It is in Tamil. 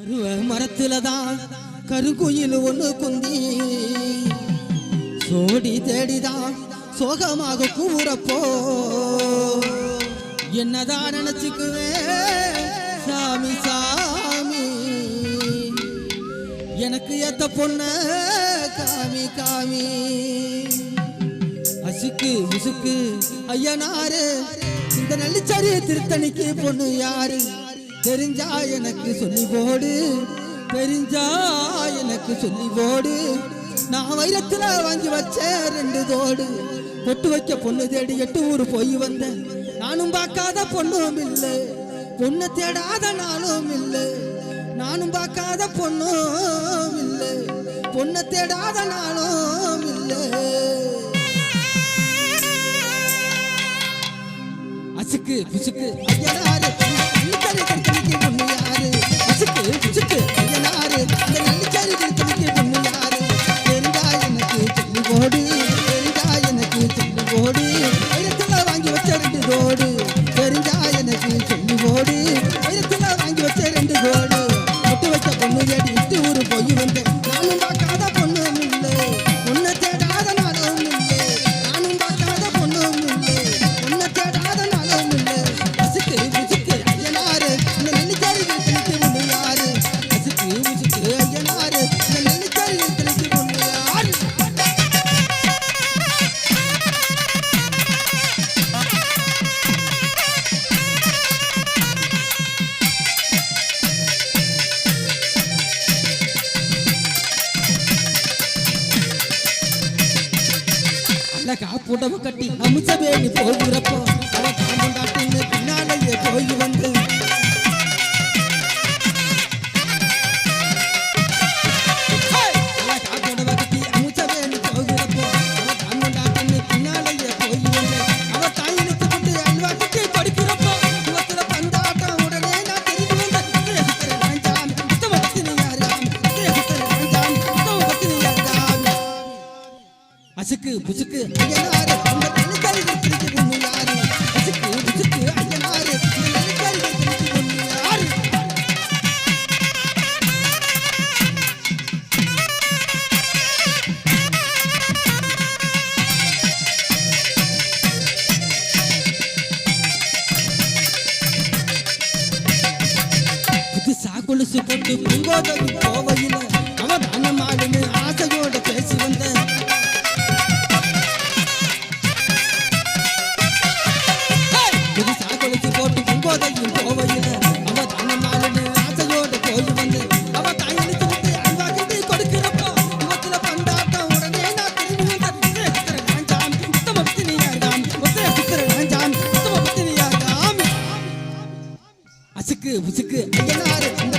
மரத்துல தான் கருங்குயில் ஒண்ணு குந்தி. சோடி தேடிதான் சோகமாக கூறப்போ. என்னதான் நினைச்சுக்குவே சாமி சாமி. எனக்கு ஏத்த பொண்ண காமி காமி. அசுக்கு முசுக்கு ஐயனாரு. இந்த நல்லிச்சாரிய திருத்தணிக்கு பொண்ணு யாரு? தெரிஞ்சா எனக்கு சொல்லி போடு. தெரிஞ்சா எனக்கு சொல்லி போடு. நான் வைரத்தில் வாங்கி வச்ச ரெண்டு தோடு. பொட்டு வைக்க பொண்ணு தேடி எட்டு ஊர் போய் வந்தேன். நானும் பார்க்காத பொண்ணும் இல்லை. பொண்ணு தேடாத நானும் இல்லை. நானும் பார்க்காத பொண்ணும் இல்லை. பொண்ணை தேடாத நானும் இல்லை. அசுக்கு பிசுக்கு ஐயா அழகா புடவை கட்டி அமுச்ச வேணி போகிறப்போ அவ காமண்டாட்டின்னு பின்னாலேயே போய் அசுக்கு புசுக்கு ஐயனாரு அந்த நெல்லிக்காரி திருச்சி யாரு அசுக்கு புசுக்கு ஐயனாரு யாரு புதுசா கொலுசு போட்டு பூங்கோதவி கோவையில அசுக்கு புசுக்கு ஐயனாரு இந்த